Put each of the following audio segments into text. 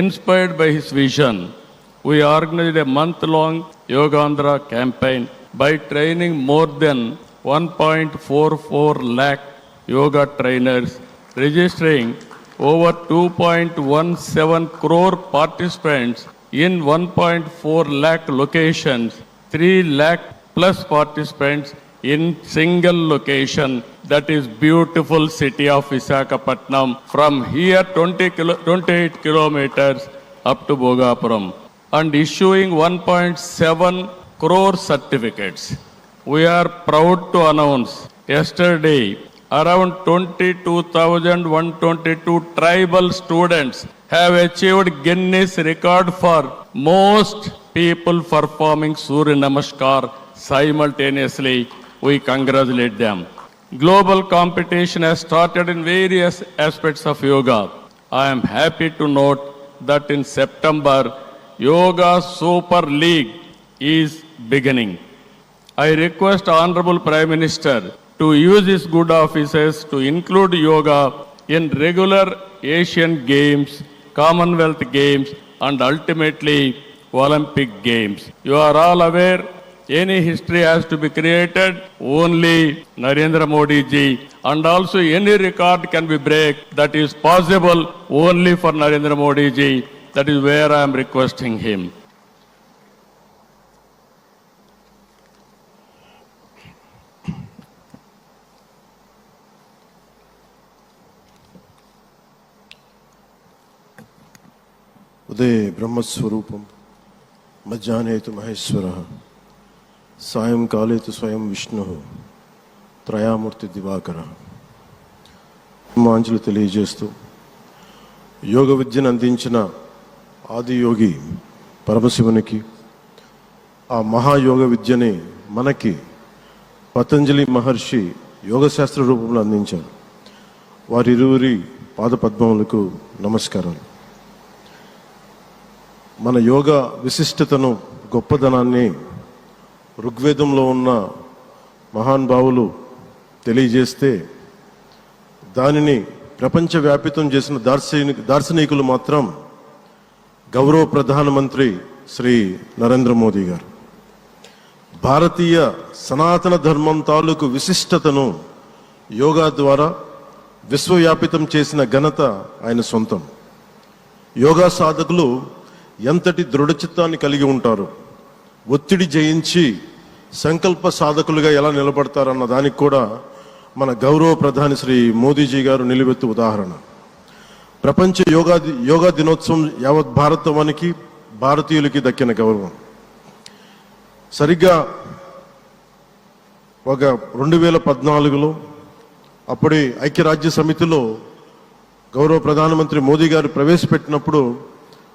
Inspired by his vision, we organized a month-long Yogandhra campaign by training more than 1.44 lakh yoga trainers, registering over 2.17 crore participants in 1.4 lakh locations, 3 lakh plus participants in single location that is beautiful city of Visakhapatnam from here 20 kilo, 28 kilometers up to Bogapuram and issuing 1.7 crore certificates. We are proud to announce yesterday around 22,122 tribal students have achieved Guinness record for most people performing Surya Namaskar simultaneously. We congratulate them. Global competition has started in various aspects of yoga. I am happy to note that in September, Yoga Super League is beginning. I request Honorable Prime Minister to use his good offices to include yoga in regular Asian Games, Commonwealth Games, and ultimately Olympic Games. You are all aware any history has to be created only Narendra Modi ji and also any record can be break that is possible only for Narendra Modi ji. That is where I am requesting him. ఉదయ బ్రహ్మస్వరూపం మధ్యాహ్నేతు మహేశ్వర సాయంకాలేతు స్వయం విష్ణు త్రయామూర్తి దివాకర మాంజలు తెలియజేస్తూ యోగ విద్యను అందించిన ఆదియోగి పరమశివునికి ఆ మహాయోగ విద్యని మనకి పతంజలి మహర్షి యోగశాస్త్ర రూపంలో అందించారు. వారిరువురి పాదపద్మములకు నమస్కారాలు. మన యోగ విశిష్టతను గొప్పదనాన్ని ఋగ్వేదంలో ఉన్న మహాన్ భావులు తెలియజేస్తే దానిని ప్రపంచవ్యాపితం చేసిన దార్శనిక దార్శనికులు మాత్రం గౌరవ ప్రధానమంత్రి శ్రీ నరేంద్ర మోదీ గారు. భారతీయ సనాతన ధర్మం తాలూకు విశిష్టతను యోగా ద్వారా విశ్వవ్యాపితం చేసిన ఘనత ఆయన సొంతం. యోగా సాధకులు ఎంతటి దృఢచిత్తాన్ని కలిగి ఉంటారు ఒత్తిడి జయించి సంకల్ప సాధకులుగా ఎలా నిలబడతారన్న దానికి కూడా మన గౌరవ ప్రధాని శ్రీ మోదీజీ గారు నిలువెత్తు ఉదాహరణ. ప్రపంచ యోగా యోగా దినోత్సవం యావత్ భారతవానికి భారతీయులకి దక్కిన గౌరవం. సరిగ్గా ఒక రెండు వేల పద్నాలుగులో అప్పటి ఐక్యరాజ్య సమితిలో గౌరవ ప్రధానమంత్రి మోదీ గారు ప్రవేశపెట్టినప్పుడు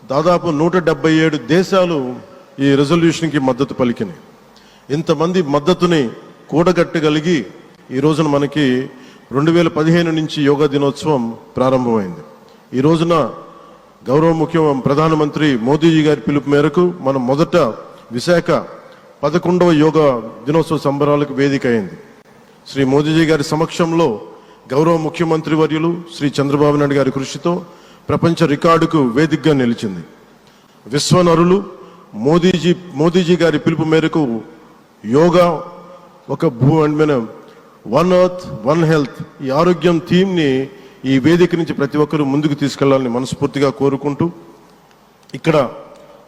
దాదాపు నూట డెబ్బై ఏడు దేశాలు ఈ రెజల్యూషన్కి మద్దతు పలికినాయి. ఇంతమంది మద్దతుని కూడగట్టగలిగి ఈ రోజున మనకి రెండు వేల పదిహేను నుంచి యోగా దినోత్సవం ప్రారంభమైంది. ఈ రోజున గౌరవ ముఖ్యం ప్రధానమంత్రి మోదీజీ గారి పిలుపు మేరకు మనం మొదట విశాఖ పదకొండవ యోగా దినోత్సవ సంబరాలకు వేదిక అయింది. శ్రీ మోదీజీ గారి సమక్షంలో గౌరవ ముఖ్యమంత్రి వర్యులు శ్రీ చంద్రబాబు నాయుడు గారి కృషితో ప్రపంచ రికార్డుకు వేదికగా నిలిచింది. విశ్వనరులు మోదీజీ మోదీజీ గారి పిలుపు మేరకు యోగా ఒక భూ మన వన్ ఎర్త్ వన్ హెల్త్ ఈ ఆరోగ్యం థీమ్ని ఈ వేదిక నుంచి ప్రతి ఒక్కరూ ముందుకు తీసుకెళ్ళాలని మనస్ఫూర్తిగా కోరుకుంటూ ఇక్కడ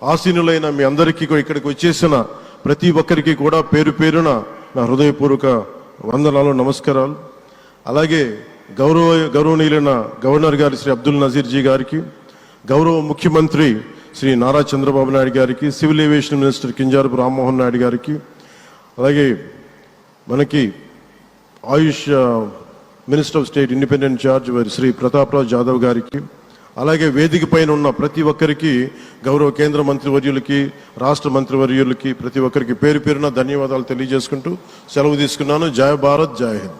ఆసీనులైన మీ అందరికీ ఇక్కడికి వచ్చేసిన ప్రతి ఒక్కరికి కూడా పేరు పేరున నా హృదయపూర్వక వందనాలు నమస్కారాలు. అలాగే గౌరవ గౌరవనీయులైన గవర్నర్ గారి శ్రీ అబ్దుల్ నజీర్జీ గారికి గౌరవ ముఖ్యమంత్రి శ్రీ నారా చంద్రబాబు నాయుడు గారికి civil aviation minister Kinjarapu Rammohan Naidu గారికి అలాగే మనకి Ayush minister of state independent charge వారి శ్రీ ప్రతాప్రాజ్ జాదవ్ గారికి అలాగే వేదిక పైన ఉన్న ప్రతి ఒక్కరికి గౌరవ కేంద్ర మంత్రివర్యులకి రాష్ట్ర మంత్రివర్యులకి ప్రతి ఒక్కరికి పేరు పేరున ధన్యవాదాలు తెలియజేసుకుంటూ సెలవు తీసుకున్నాను. జయ భారత్ జయ హింద్.